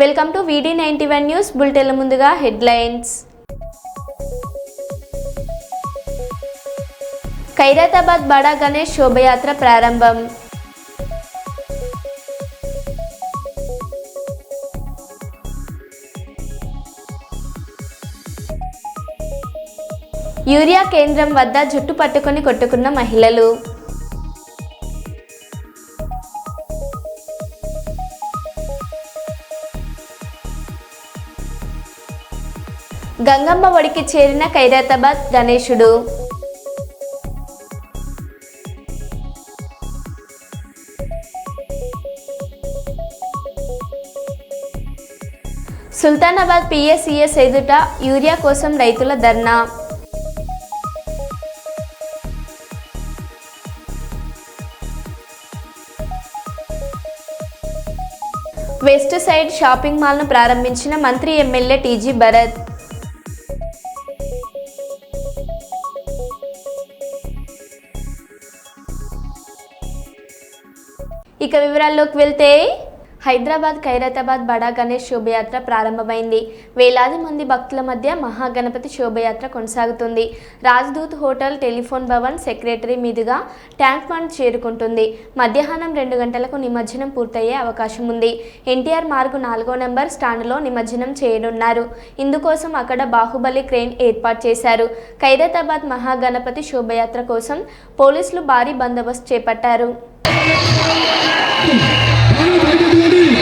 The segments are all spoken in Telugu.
Welcome to VD ninety one news బులెటిన్ల ముందుగా హెడ్లైన్స్. ఖైరతాబాద్ బడా గణేష్ శోభయాత్ర ప్రారంభం. యూరియా కేంద్రం వద్ద జుట్టు పట్టుకొని కొట్టుకున్న మహిళలు. గంగమ్మ ఒడికి చేరిన ఖైరతాబాద్ గణేశుడు. సుల్తానాబాద్ పిఎస్ఈఎస్ ఎదుట యూరియా కోసం రైతుల ధర్నా. వెస్ట్ సైడ్ షాపింగ్ మాల్ను ప్రారంభించిన మంత్రి ఎమ్మెల్యే టీజీ భరత్. ఇక వివరాల్లోకి వెళ్తే హైదరాబాద్ ఖైరతాబాద్ బడా గణేష్ శోభయాత్ర ప్రారంభమైంది. వేలాది మంది భక్తుల మధ్య మహాగణపతి శోభయాత్ర కొనసాగుతుంది. Rajdoot hotel telephone Bhavan secretary మీదుగా ట్యాంక్ బండ్ చేరుకుంటుంది. మధ్యాహ్నం రెండు గంటలకు నిమజ్జనం పూర్తయ్యే అవకాశం ఉంది. ఎన్టీఆర్ మార్గు నాలుగో నెంబర్ స్టాండ్లో నిమజ్జనం చేయనున్నారు. ఇందుకోసం అక్కడ బాహుబలి క్రేన్ ఏర్పాటు చేశారు. ఖైరతాబాద్ మహాగణపతి శోభయాత్ర కోసం పోలీసులు భారీ బందోబస్తు చేపట్టారు. హైదరాబాద్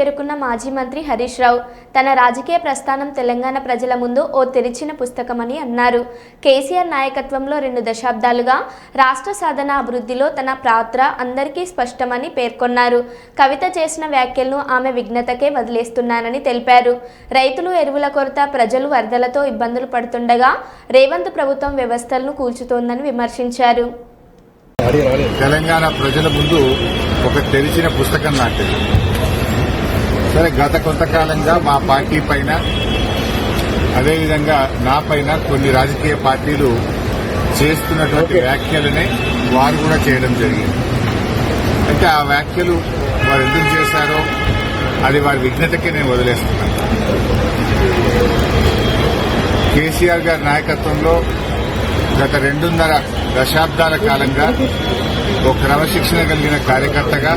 చేరుకున్న మాజీ మంత్రి హరీష్ రావు తన రాజకీయ ప్రస్థానం తెలంగాణ ప్రజల ముందు ఓ తెరిచిన పుస్తకమని అన్నారు. కేసీఆర్ నాయకత్వంలో రెండు దశాబ్దాలుగా రాష్ట్ర సాధన అభివృద్ధిలో తన పాత్ర అందరికీ స్పష్టమని పేర్కొన్నారు. కవిత చేసిన వ్యాఖ్యలను ఆమె విఘ్నతకే వదిలేస్తున్నానని తెలిపారు. రైతులు ఎరువుల కొరత ప్రజలు వరదలతో ఇబ్బందులు పడుతుండగా రేవంత్ ప్రభుత్వం వ్యవస్థలను కూల్చుతోందని విమర్శించారు. తెలంగాణ ప్రజల ముందు ఒక తెరిచిన పుస్తకం లాంటిది. సరే గత కొంతకాలంగా మా పార్టీ పైన అదేవిధంగా నా పైన కొన్ని రాజకీయ పార్టీలు చేస్తున్నటువంటి వ్యాఖ్యలనే వారు కూడా చేయడం జరిగింది. అయితే ఆ వ్యాఖ్యలు వారు ఎందుకు చేశారో అది వారి విఘ్నతకే నేను వదిలేస్తున్నాను. కేసీఆర్ గారి నాయకత్వంలో గత రెండున్నర దశాబ్దాల కాలంగా ఒక క్రమశిక్షణ కలిగిన కార్యకర్తగా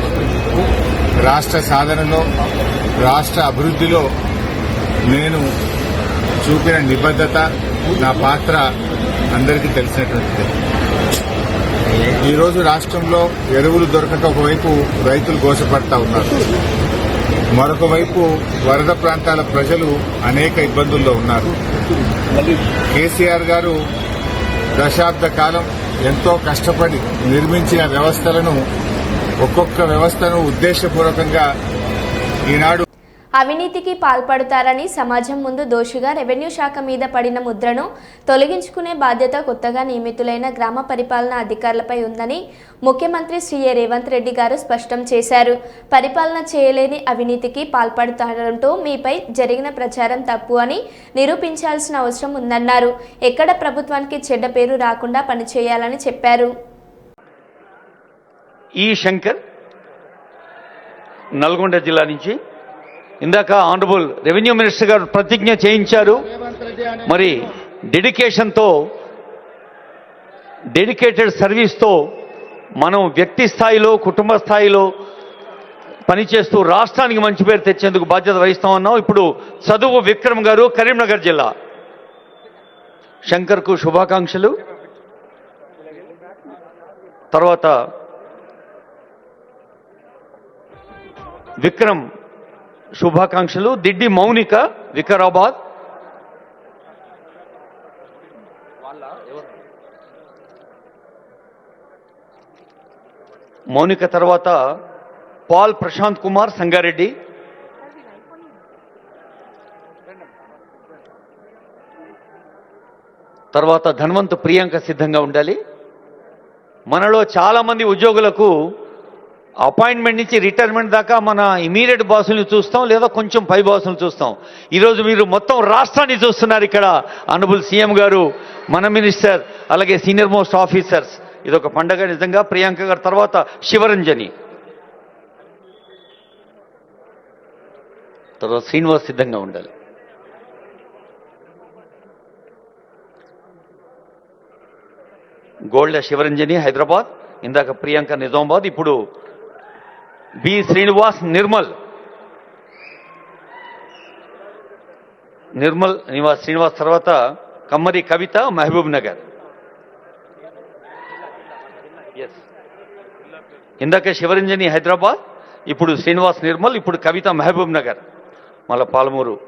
రాష్ట్ర సాధనలో రాష్ట్ర అభివృద్ధిలో నేను చూపిన నిబద్దత నా పాత్ర అందరికీ తెలిసినటువంటిది. ఈరోజు రాష్ట్రంలో ఎరువులు దొరకక ఒకవైపు రైతులు గోసపడతా ఉన్నారు. మరొక వైపు వరద ప్రాంతాల ప్రజలు అనేక ఇబ్బందుల్లో ఉన్నారు. కేసీఆర్ గారు దశాబ్ద కాలం ఎంతో కష్టపడి నిర్మించిన వ్యవస్థలను ఒక్కొక్క వ్యవస్థను ఉద్దేశపూర్వకంగా ఈనాడు అవినీతికి పాల్పడతారని సమాజం ముందు దోషిగా రెవెన్యూ శాఖ మీద పడిన ముద్రను తొలగించుకునే బాధ్యత కొత్తగా నియమితులైన గ్రామ పరిపాలనా అధికారులపై ఉందని ముఖ్యమంత్రి శ్రీ రేవంత్ రెడ్డి గారు స్పష్టం చేశారు. పరిపాలన చేయలేని అవినీతికి పాల్పడతారంటూ మీపై జరిగిన ప్రచారం తప్పు అని నిరూపించాల్సిన అవసరం ఉందన్నారు. ఎక్కడ ప్రభుత్వానికి చెడ్డ పేరు రాకుండా పనిచేయాలని చెప్పారు. ఈ శంకర్ నల్గొండ జిల్లా నుంచి ఇందాక ఆనరబుల్ రెవెన్యూ మినిస్టర్ గారు ప్రతిజ్ఞ చేయించారు. మరి డెడికేషన్తో డెడికేటెడ్ సర్వీస్తో మనం వ్యక్తి స్థాయిలో కుటుంబ స్థాయిలో పనిచేస్తూ రాష్ట్రానికి మంచి పేరు తెచ్చేందుకు బాధ్యత వహిస్తా ఉన్నాం ఇప్పుడు చదువు విక్రమ్ గారు కరీంనగర్ జిల్లా. శంకర్కు శుభాకాంక్షలు. తర్వాత విక్రమ్ శుభాకాంక్షలు. దిడ్డి మౌనిక వికారాబాద్. మౌనిక తర్వాత పాల్ ప్రశాంత్ కుమార్ సంగారెడ్డి. తర్వాత ధన్వంత్ ప్రియాంక సిద్ధంగా ఉండాలి. మనలో చాలా మంది ఉద్యోగులకు అపాయింట్మెంట్ నుంచి రిటైర్మెంట్ దాకా మన ఇమీడియట్ బాసుల్ని చూస్తాం లేదా కొంచెం పై బాసులు చూస్తాం. ఈరోజు మీరు మొత్తం రాష్ట్రాన్ని చూస్తున్నారు ఇక్కడ. అనుబుల్ సీఎం గారు మన మినిస్టర్ అలాగే సీనియర్ మోస్ట్ ఆఫీసర్స్ ఇదొక పండగ నిజంగా. ప్రియాంక గారి తర్వాత శివరంజని. తర్వాత శ్రీనివాస్ సిద్ధంగా ఉండాలి. గోల్డ్ శివరంజని హైదరాబాద్. ఇందాక ప్రియాంక నిజామాబాద్. ఇప్పుడు బి శ్రీనివాస్ నిర్మల్. నిర్మల్ నివాస్ శ్రీనివాస్ తర్వాత కమ్మరి కవిత మహబూబ్ నగర్. ఎస్ ఇందాక శివరంజని హైదరాబాద్ ఇప్పుడు శ్రీనివాస్ నిర్మల్ ఇప్పుడు కవిత మహబూబ్ నగర్. మళ్ళా పాలమూరు.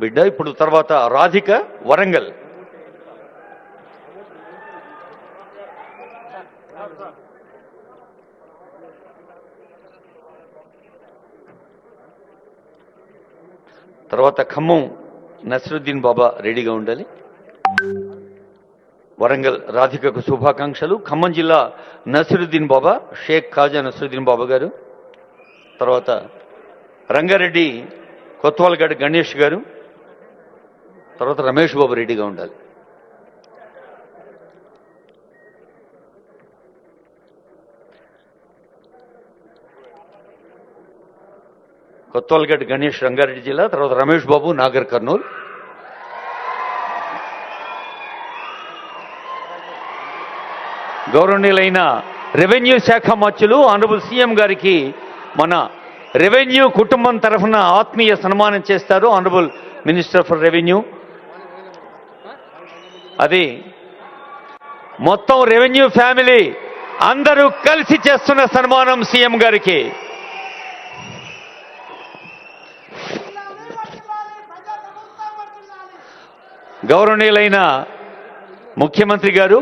బిడ్డ ఇప్పుడు తర్వాత రాధిక వరంగల్. తర్వాత ఖమ్మం నసరుద్దీన్ బాబా రెడీగా ఉండాలి. వరంగల్ రాధికకు శుభాకాంక్షలు. ఖమ్మం జిల్లా నసరుద్దీన్ బాబా షేక్ ఖాజా నసరుద్దీన్ బాబా గారు. తర్వాత రంగారెడ్డి కొత్వాల్గడ్ గణేష్ గారు. తర్వాత రమేష్ బాబు రెడ్డిగా ఉండాలి. కొత్వాల్గడ్ గణేష్ రంగారెడ్డి జిల్లా తర్వాత రమేష్ బాబు నాగర్ కర్నూలు. గౌరవనీయులైన రెవెన్యూ శాఖ మచ్చులు ఆనరబుల్ సీఎం గారికి మన రెవెన్యూ కుటుంబం తరఫున ఆత్మీయ సన్మానం చేస్తారు ఆనరబుల్ మినిస్టర్ ఫర్ రెవెన్యూ. అది మొత్తం రెవెన్యూ ఫ్యామిలీ అందరూ కలిసి చేస్తున్న సన్మానం సీఎం గారికి. గౌరవనీయులైన ముఖ్యమంత్రి గారు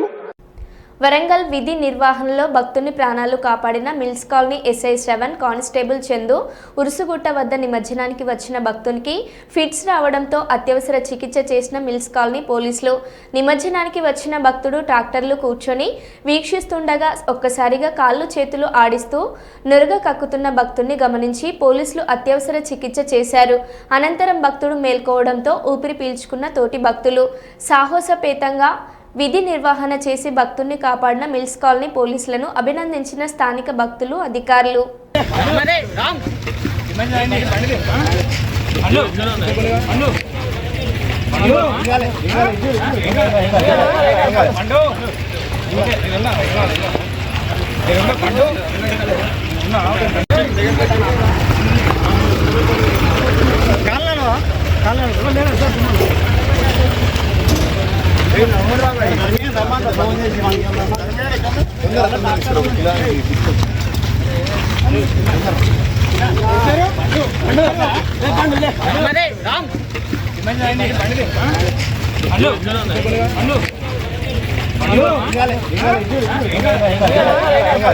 వరంగల్ విధి నిర్వహణలో భక్తుని ప్రాణాలు కాపాడిన mills colony SI seven constable Chandu Urusugutta వద్ద నిమజ్జనానికి వచ్చిన భక్తునికి ఫిట్స్ రావడంతో అత్యవసర చికిత్స చేసిన మిల్స్ కాలనీ పోలీసులు. నిమజ్జనానికి వచ్చిన భక్తుడు ట్రాక్టర్లు కూర్చొని వీక్షిస్తుండగా ఒక్కసారిగా కాళ్ళు చేతులు ఆడిస్తూ నురగ కక్కుతున్న భక్తుడిని గమనించి పోలీసులు అత్యవసర చికిత్స చేశారు. అనంతరం భక్తుడు మేల్కోవడంతో ఊపిరి పీల్చుకున్న తోటి భక్తులు. సాహసపేతంగా విధి నిర్వహణ చేసి భక్తుల్ని కాపాడిన మిల్స్ కాలనీ పోలీసులను అభినందించిన స్థానిక భక్తులు అధికారులు.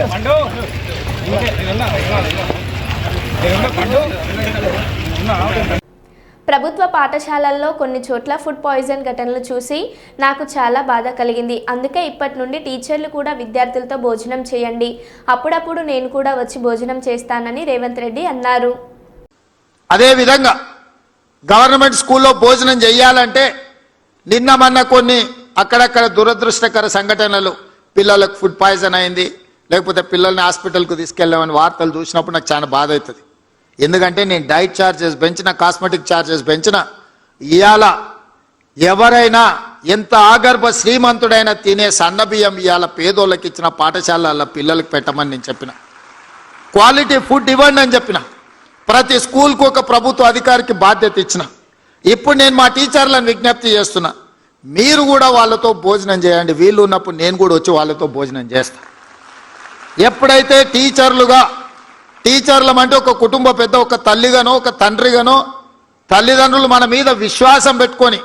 పండు. ప్రభుత్వ పాఠశాలల్లో కొన్ని చోట్ల ఫుడ్ పాయిజన్ ఘటనలు చూసి నాకు చాలా బాధ కలిగింది. అందుకే ఇప్పటి నుండి టీచర్లు కూడా విద్యార్థులతో భోజనం చేయండి. అప్పుడప్పుడు నేను కూడా వచ్చి భోజనం చేస్తానని రేవంత్ రెడ్డి అన్నారు. అదేవిధంగా గవర్నమెంట్ స్కూల్లో భోజనం చేయాలంటే నిన్న మొన్న కొన్ని అక్కడక్కడ దురదృష్టకర సంఘటనలు పిల్లలకు ఫుడ్ పాయిజన్ అయింది. లేకపోతే పిల్లల్ని హాస్పిటల్కు తీసుకెళ్ళామని వార్తలు చూసినప్పుడు నాకు చాలా బాధ అవుతుంది. ఎందుకంటే నేను డైట్ ఛార్జెస్ పెంచిన కాస్మెటిక్ ఛార్జెస్ పెంచిన. ఇవాళ ఎవరైనా ఎంత ఆగర్భ శ్రీమంతుడైనా తినే సన్న బియ్యం ఇవాళ పేదోళ్ళకి ఇచ్చిన పాఠశాలల పిల్లలకు పెట్టమని నేను చెప్పిన. క్వాలిటీ ఫుడ్ ఇవ్వండి అని చెప్పిన. ప్రతి స్కూల్కు ఒక ప్రభుత్వ అధికారికి బాధ్యత ఇచ్చిన. ఇప్పుడు నేను మా టీచర్లను విజ్ఞప్తి చేస్తున్నా. మీరు కూడా వాళ్ళతో భోజనం చేయండి. వీళ్ళు ఉన్నప్పుడు నేను కూడా వచ్చి వాళ్ళతో భోజనం చేస్తాను ఎప్పుడైతే టీచర్లుగా టీచర్లం అంటే ఒక కుటుంబ పెద్ద ఒక తల్లిగానో ఒక తండ్రిగానో తల్లిదండ్రులు మన మీద విశ్వాసం పెట్టుకొని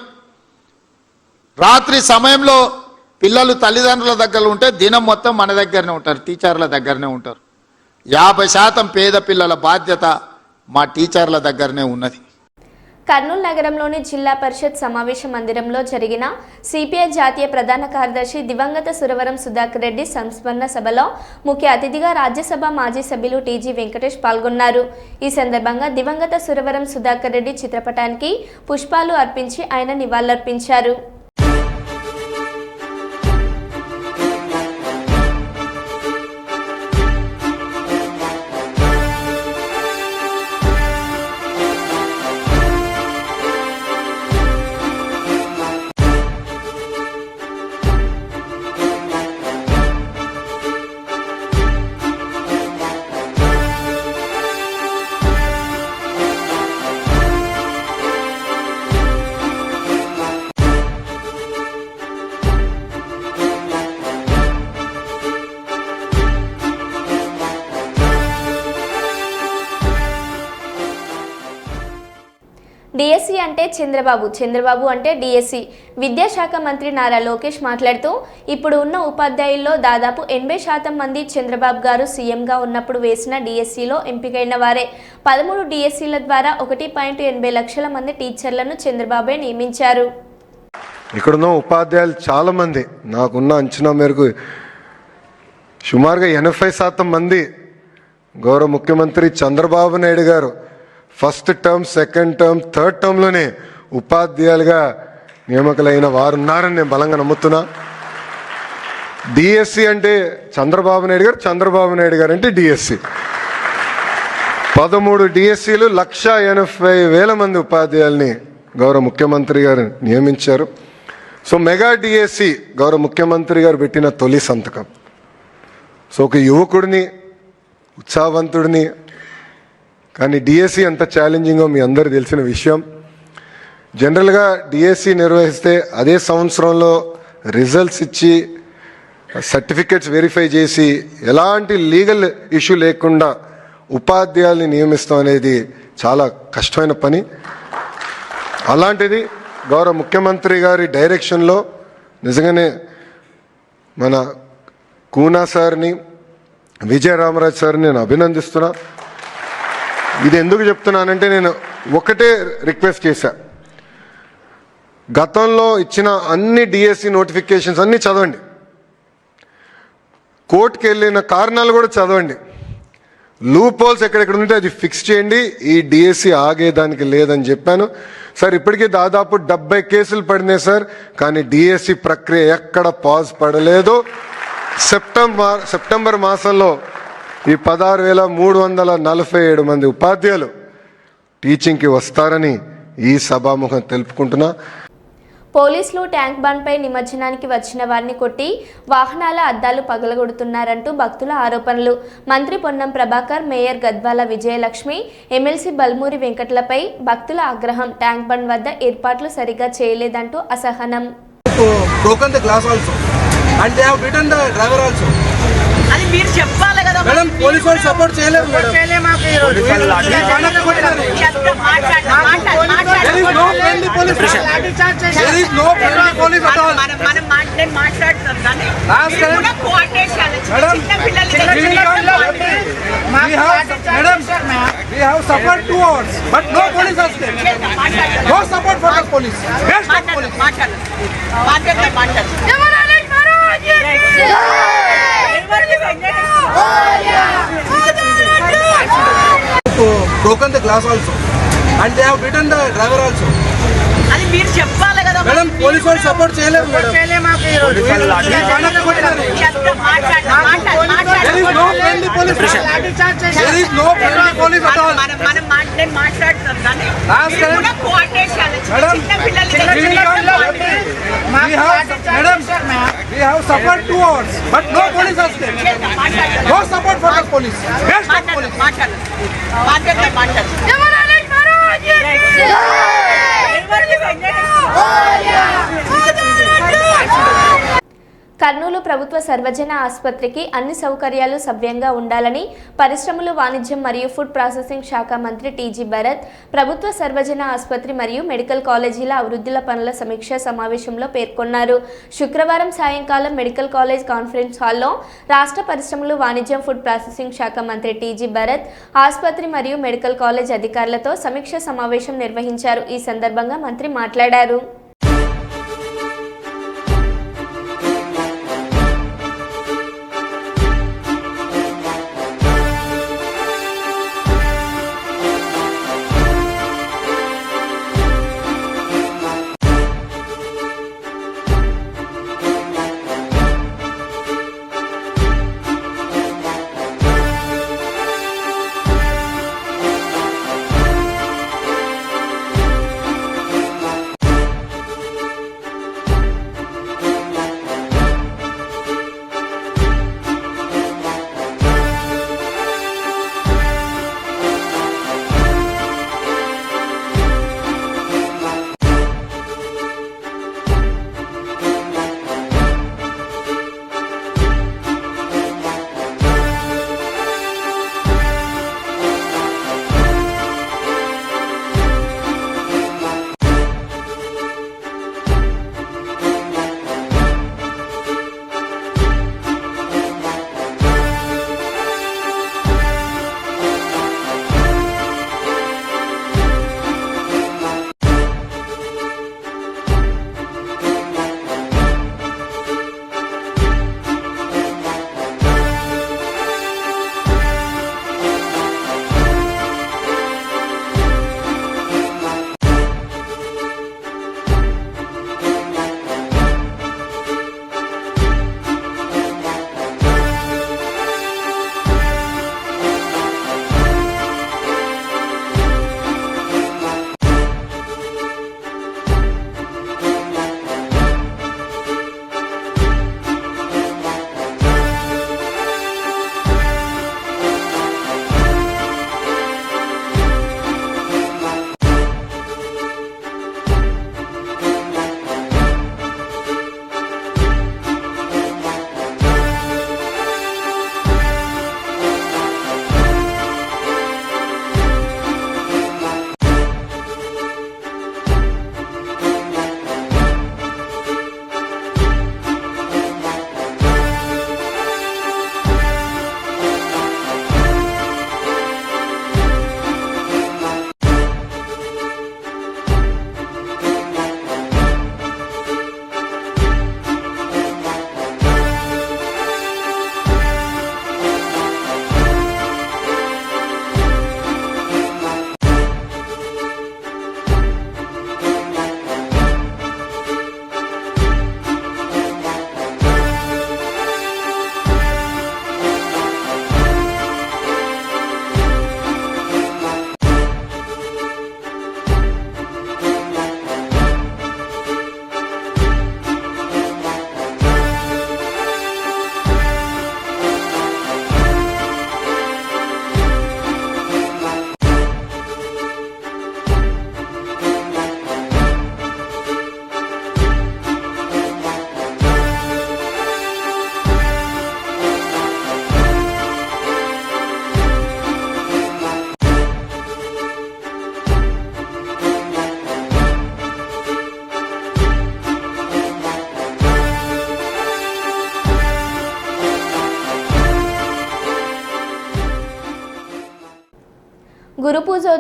రాత్రి సమయంలో పిల్లలు తల్లిదండ్రుల దగ్గర ఉంటే దినం మొత్తం మన దగ్గరనే ఉంటారు టీచర్ల దగ్గరనే ఉంటారు. యాభై శాతం పేద పిల్లల బాధ్యత మా టీచర్ల దగ్గరనే ఉన్నది. కర్నూలు నగరంలోని జిల్లా పరిషత్ సమావేశ మందిరంలో జరిగిన సిపిఐ జాతీయ ప్రధాన కార్యదర్శి దివంగత సురవరం సుధాకర్ రెడ్డి సంస్మరణ సభలో ముఖ్య అతిథిగా రాజ్యసభ మాజీ సభ్యులు టీజీ వెంకటేష్ పాల్గొన్నారు. ఈ సందర్భంగా దివంగత సురవరం సుధాకర్ రెడ్డి చిత్రపటానికి పుష్పాలు అర్పించి ఆయన నివాళులర్పించారు. డిఎస్సి అంటే చంద్రబాబు చంద్రబాబు అంటే డిఎస్సి విద్యాశాఖ మంత్రి నారా లోకేష్ మాట్లాడుతూ ఇప్పుడు ఉన్న ఉపాధ్యాయుల్లో దాదాపు ఎనభై శాతం మంది చంద్రబాబు గారు సీఎంగా ఉన్నప్పుడు వేసిన డిఎస్సిలో ఎంపికైన వారే. పదమూడు డిఎస్సీల ద్వారా ఒకటి పాయింట్ ఎనభై లక్షల మంది టీచర్లను చంద్రబాబే నియమించారు. ఇక్కడున్న ఉపాధ్యాయులు చాలా మంది నాకున్న అంచనా మేరకు సుమారుగా ఎనభై శాతం మంది గౌరవ ముఖ్యమంత్రి చంద్రబాబు నాయుడు గారు first term second term third టర్మ్లోనే ఉపాధ్యాయులుగా నియామకులైన వారు ఉన్నారని నేను బలంగా నమ్ముతున్నా. డిఎస్సి అంటే చంద్రబాబు నాయుడు గారు చంద్రబాబు నాయుడు గారు అంటే డిఎస్సి పదమూడు డిఎస్సీలు లక్ష ఎనభై వేల మంది ఉపాధ్యాయుల్ని గౌరవ ముఖ్యమంత్రి గారు నియమించారు. సో మెగా డిఎస్సి గౌరవ ముఖ్యమంత్రి గారు పెట్టిన తొలి సంతకం. సో ఒక యువకుడిని ఉత్సాహవంతుడిని కానీ డిఎస్సి ఎంత ఛాలెంజింగో మీ అందరు తెలిసిన విషయం. జనరల్గా డిఎస్సి నిర్వహిస్తే అదే సంవత్సరంలో రిజల్ట్స్ ఇచ్చి సర్టిఫికెట్స్ వెరిఫై చేసి ఎలాంటి లీగల్ ఇష్యూ లేకుండా ఉపాధ్యాయుల్ని నియమిస్తాం అనేది చాలా కష్టమైన పని. అలాంటిది గౌరవ ముఖ్యమంత్రి గారి డైరెక్షన్లో నిజంగానే మన కూనా సార్ని విజయ రామరాజ్ సార్ని నేను అభినందిస్తున్నా. ఇది ఎందుకు చెప్తున్నానంటే నేను ఒకటే రిక్వెస్ట్ చేశా. గతంలో ఇచ్చిన అన్ని డిఎస్సి నోటిఫికేషన్స్ అన్ని చదవండి. కోర్టుకి వెళ్ళిన కారణాలు కూడా చదవండి. లూప్ హోల్స్ ఎక్కడెక్కడ ఉంటే అది ఫిక్స్ చేయండి. ఈ డిఎస్సి ఆగేదానికి లేదని చెప్పాను. సార్ ఇప్పటికీ దాదాపు డెబ్బై కేసులు పడినాయి సార్ కానీ డిఎస్సి ప్రక్రియ ఎక్కడ పాజ్ పడలేదు. సెప్టెంబర్ సెప్టెంబర్ మాసంలో ఈ పదహారు వేల మూడు వందల నలభై ఏడు మంది ఉపాధ్యాయులు టీచింగ్కి వస్తారని ఈ సభాముఖం తెలుపుకుంటున్నా. పోలీసులు ట్యాంక్ బండ్పై నిమజ్జనానికి వచ్చిన వారిని కొట్టి వాహనాల అద్దాలు పగలగొడుతున్నారంటూ భక్తుల ఆరోపణలు. మంత్రి పొన్నం ప్రభాకర్ మేయర్ గద్వాల విజయలక్ష్మి ఎమ్మెల్సీ బల్మూరి వెంకట్లపై భక్తుల ఆగ్రహం. ట్యాంక్ బండ్ వద్ద ఏర్పాట్లు సరిగా చేయలేదంటూ అసహనం. మీరు చెప్పాలి కదా మేడం పోలీసు వాళ్ళు సపోర్ట్ చేయలేదు మేడం ఈ కాండక్ట్ కొట్టినారు. There is no friendly police. There is no friendly police at all. మనం మనం మా- నేను మాట్లాడుతున్నాను కానీ Last మీరు time- కూడా coordinate చేయాలి. చిన్న మేడం, చిన్న పిల్లలు we can't- we have, madam, we have suffered two hours, but no police has came. No support for the police. Waste of police. మాట్లాడు బాధ్యత మాట్లాడు Broken the glass also and they have beaten the driver also. అది మీరు చెప్పాలి కదా మేడం పోలీసు వాళ్ళు సపోర్ట్ చేయలేదు మేడం ఈ have suffered two hours, but no police has there. No support for the police. Best the police? Kurnool ప్రభుత్వ సర్వజన ఆసుపత్రికి అన్ని సౌకర్యాలు సవ్యంగా ఉండాలని పరిశ్రమలు వాణిజ్యం మరియు ఫుడ్ ప్రాసెసింగ్ శాఖ మంత్రి టీజీ భరత్ ప్రభుత్వ సర్వజన ఆసుపత్రి మరియు మెడికల్ కాలేజీల అభివృద్ధుల పనుల సమీక్ష సమావేశంలో పేర్కొన్నారు. శుక్రవారం సాయంకాలం మెడికల్ కాలేజ్ కాన్ఫరెన్స్ హాల్లో రాష్ట్ర పరిశ్రమలు వాణిజ్యం ఫుడ్ ప్రాసెసింగ్ శాఖ మంత్రి టీజీ భరత్ ఆసుపత్రి మరియు మెడికల్ కాలేజ్ అధికారులతో సమీక్ష సమావేశం నిర్వహించారు. ఈ సందర్భంగా మంత్రి మాట్లాడారు.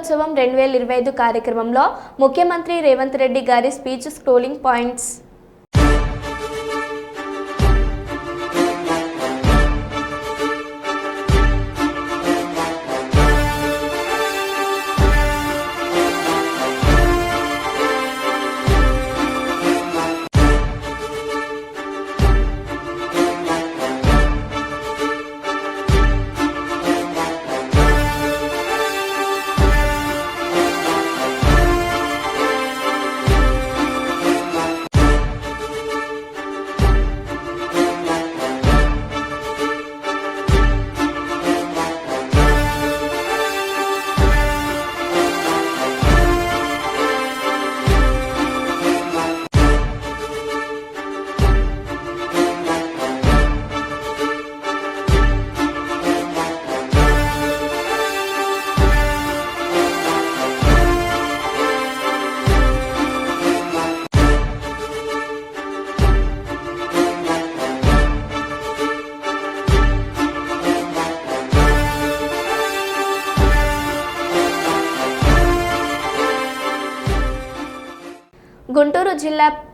గురు రెండు వేల ఇరవై ఐదు కార్యక్రమంలో ముఖ్యమంత్రి రేవంత్ రెడ్డి గారి స్పీచ్ స్క్రోలింగ్ పాయింట్స్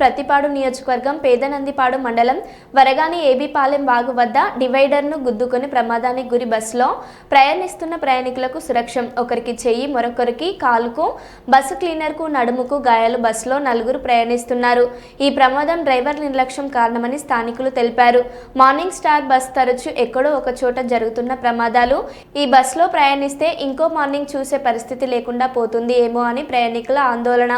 ప్రతిపాడు నియోజకవర్గం పేదనందిపాడు మండలం వరగాని ఏబీపాలెం బాగు వద్ద డివైడర్ను గుద్దుకొని ప్రమాదానికి గురి బస్సులో ప్రయాణిస్తున్న ప్రయాణికులకు సురక్షం. ఒకరికి చెయ్యి మరొకరికి కాలుకు బస్సు క్లీనర్కు నడుముకు గాయాలు బస్సులో నలుగురు ప్రయాణిస్తున్నారు. ఈ ప్రమాదం డ్రైవర్ నిర్లక్ష్యం కారణమని స్థానికులు తెలిపారు. మార్నింగ్ స్టార్ బస్ తరచూ ఎక్కడో ఒక చోట జరుగుతున్న ప్రమాదాలు. ఈ బస్సులో ప్రయాణిస్తే ఇంకో మార్నింగ్ చూసే పరిస్థితి లేకుండా పోతుంది ఏమో అని ప్రయాణికుల ఆందోళన.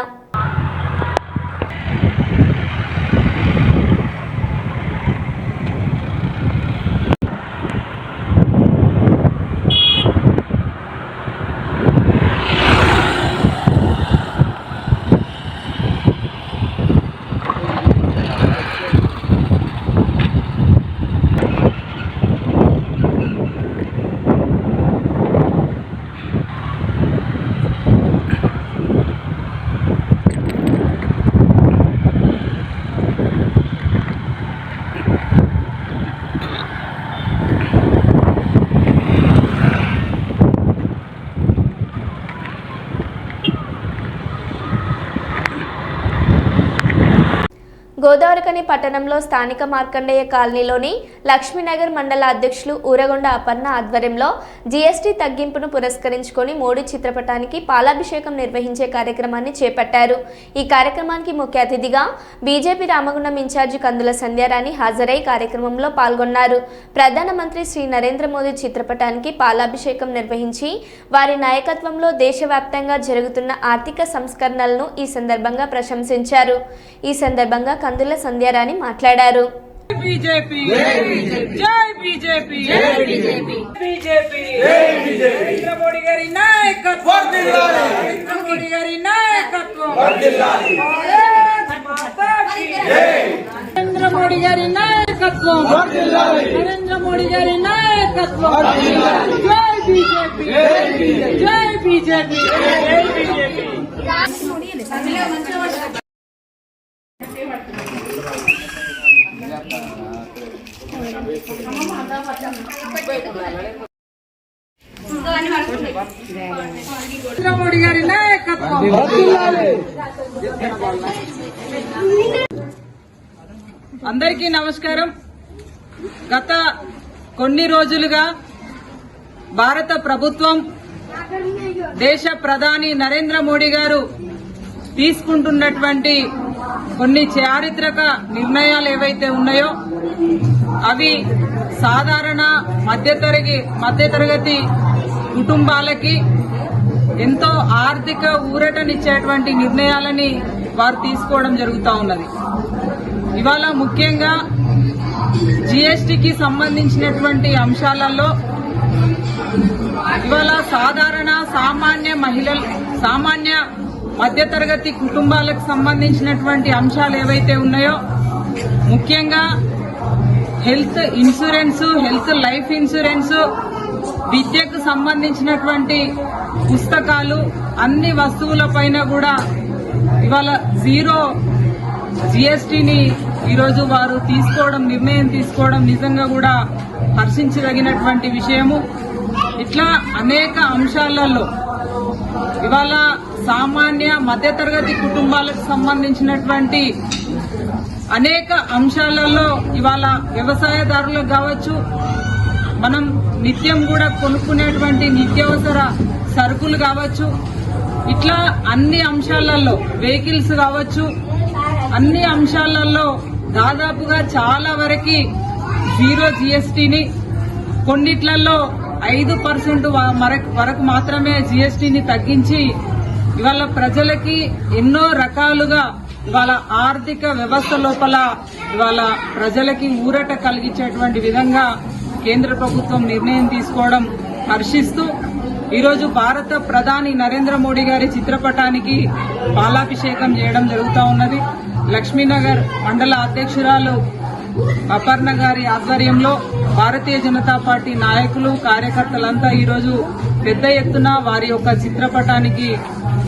గోదావరికని పట్టణంలో స్థానిక మార్కండేయ కాలనీలోని లక్ష్మీనగర్ మండల అధ్యక్షులు ఊరగొండ అపర్ణ ఆధ్వర్యంలో జీఎస్టీ తగ్గింపును పురస్కరించుకొని మోడీ చిత్రపటానికి పాలాభిషేకం నిర్వహించే కార్యక్రమాన్ని చేపట్టారు. ఈ కార్యక్రమానికి ముఖ్య అతిథిగా బీజేపీ రామగుండం ఇన్ఛార్జి కందుల సంధ్యారాణి హాజరై కార్యక్రమంలో పాల్గొన్నారు. ప్రధానమంత్రి శ్రీ నరేంద్ర మోదీ చిత్రపటానికి పాలాభిషేకం నిర్వహించి వారి నాయకత్వంలో దేశవ్యాప్తంగా జరుగుతున్న ఆర్థిక సంస్కరణలను ఈ సందర్భంగా ప్రశంసించారు. ఈ సందర్భంగా కందుల సంధ్యారాణి మాట్లాడారు. బీజేపీ. జై బీజేపీ. బీజేపీ. నరేంద్ర మోడీ గారి నాయకత్వం. నరేంద్ర మోడీ గారి నాయకత్వం. నరేంద్ర మోడీ గారి నాయకత్వం. నరేంద్ర మోడీ గారి నాయకత్వం. జై బీజేపీ. జై బీజేపీ. జై బీజేపీ. గారి నాయకత్వం అందరికీ నమస్కారం. గత కొన్ని రోజులుగా భారత ప్రభుత్వం దేశ ప్రధాని నరేంద్ర మోడీ గారు తీసుకుంటున్నటువంటి కొన్ని చారిత్రక నిర్ణయాలు ఏవైతే ఉన్నాయో అవి సాధారణ మధ్యతరగతి మధ్యతరగతి కుటుంబాలకి ఎంతో ఆర్థిక ఊరటనిచ్చేటువంటి నిర్ణయాలని వారు తీసుకోవడం జరుగుతూ ఉన్నది. ఇవాళ ముఖ్యంగా జీఎస్టీకి సంబంధించినటువంటి అంశాలలో ఇవాళ సాధారణ సామాన్య మహిళలు సామాన్య మధ్యతరగతి కుటుంబాలకు సంబంధించినటువంటి అంశాలు ఏవైతే ఉన్నాయో ముఖ్యంగా health insurance health life insurance విద్యకు సంబంధించినటువంటి పుస్తకాలు అన్ని వస్తువులపైన కూడా ఇవాళ జీరో జిఎస్టీని ఈరోజు వారు తీసుకోవడం నిర్ణయం తీసుకోవడం నిజంగా కూడా హర్షించదగినటువంటి విషయము. ఇట్లా అనేక అంశాలలో ఇవాళ సామాన్య మధ్యతరగతి కుటుంబాలకు సంబంధించినటువంటి అనేక అంశాలలో ఇవాళ వ్యవసాయదారులకు కావచ్చు మనం నిత్యం కూడా కొనుక్కునేటువంటి నిత్యావసర సరుకులు కావచ్చు ఇట్లా అన్ని అంశాలలో వెహికల్స్ కావచ్చు అన్ని అంశాలలో దాదాపుగా చాలా వరకు జీరో జీఎస్టీని కొన్నిట్లలో ఐదు పర్సెంట్ వరకు మాత్రమే జీఎస్టీని తగ్గించి ఇవాళ ప్రజలకి ఎన్నో రకాలుగా ఇవాళ ఆర్థిక వ్యవస్థ లోపల ఇవాళ ప్రజలకి ఊరట కలిగించేటువంటి విధంగా కేంద్ర ప్రభుత్వం నిర్ణయం తీసుకోవడం హర్షిస్తూ ఈరోజు భారత ప్రధాని నరేంద్ర మోడీ గారి చిత్రపటానికి పాలాభిషేకం చేయడం జరుగుతూ ఉన్నది. లక్ష్మీనగర్ మండల అధ్యక్షురాలు అపర్ణ గారి ఆధ్వర్యంలో భారతీయ జనతా పార్టీ నాయకులు కార్యకర్తలంతా ఈరోజు పెద్ద ఎత్తున వారి యొక్క చిత్రపటానికి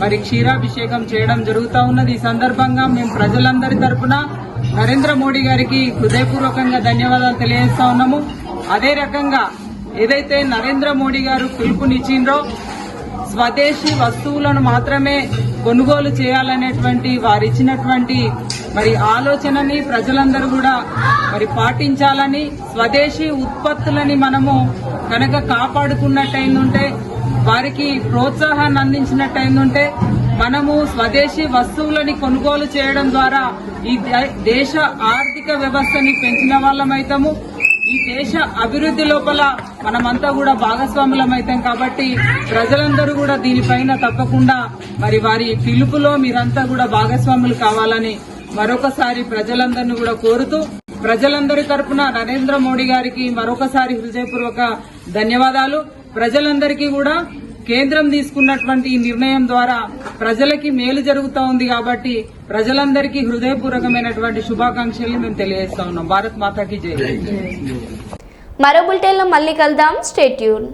మరి క్షీరాభిషేకం చేయడం జరుగుతూ ఉన్నది. ఈ సందర్భంగా మేము ప్రజలందరి తరఫున నరేంద్ర మోడీ గారికి హృదయపూర్వకంగా ధన్యవాదాలు తెలియజేస్తా ఉన్నాము. అదే రకంగా ఏదైతే నరేంద్ర మోడీ గారు పిలుపునిచ్చిండ్రో స్వదేశీ వస్తువులను మాత్రమే కొనుగోలు చేయాలనేటువంటి వారిచ్చినటువంటి మరి ఆలోచనని ప్రజలందరూ కూడా మరి పాటించాలని స్వదేశీ ఉత్పత్తులని మనము కనుక కాపాడుకున్నట్టయిందంటే వారికి ప్రోత్సాహాన్ని అందించినట్టయిందంటే మనము స్వదేశీ వస్తువులని కొనుగోలు చేయడం ద్వారా ఈ దేశ ఆర్థిక వ్యవస్థని పెంచిన వాళ్ళమైతాము. ఈ దేశ అభివృద్ధి లోపల మనమంతా కూడా భాగస్వాములం అవుతాం కాబట్టి ప్రజలందరూ కూడా దీనిపైన తప్పకుండా మరి వారి పిలుపులో మీరంతా కూడా భాగస్వాములు కావాలని మరొకసారి ప్రజలందరినీ కూడా కోరుతూ ప్రజలందరి తరపున నరేంద్ర మోడీ గారికి మరొకసారి హృదయపూర్వక ధన్యవాదాలు. ప్రజలందరికీ కూడా కేంద్రం తీసుకున్నటువంటి ఈ నిర్ణయం ద్వారా ప్రజలకి మేలు జరుగుతూ ఉంది కాబట్టి ప్రజలందరికీ హృదయపూర్వకమైనటువంటి శుభాకాంక్షలు మేము తెలియజేస్తా ఉన్నాం. భారత్ మాతాకి జై. మరో బులెటిన్లో మళ్ళీ కలుద్దాం. స్టేట్యూన్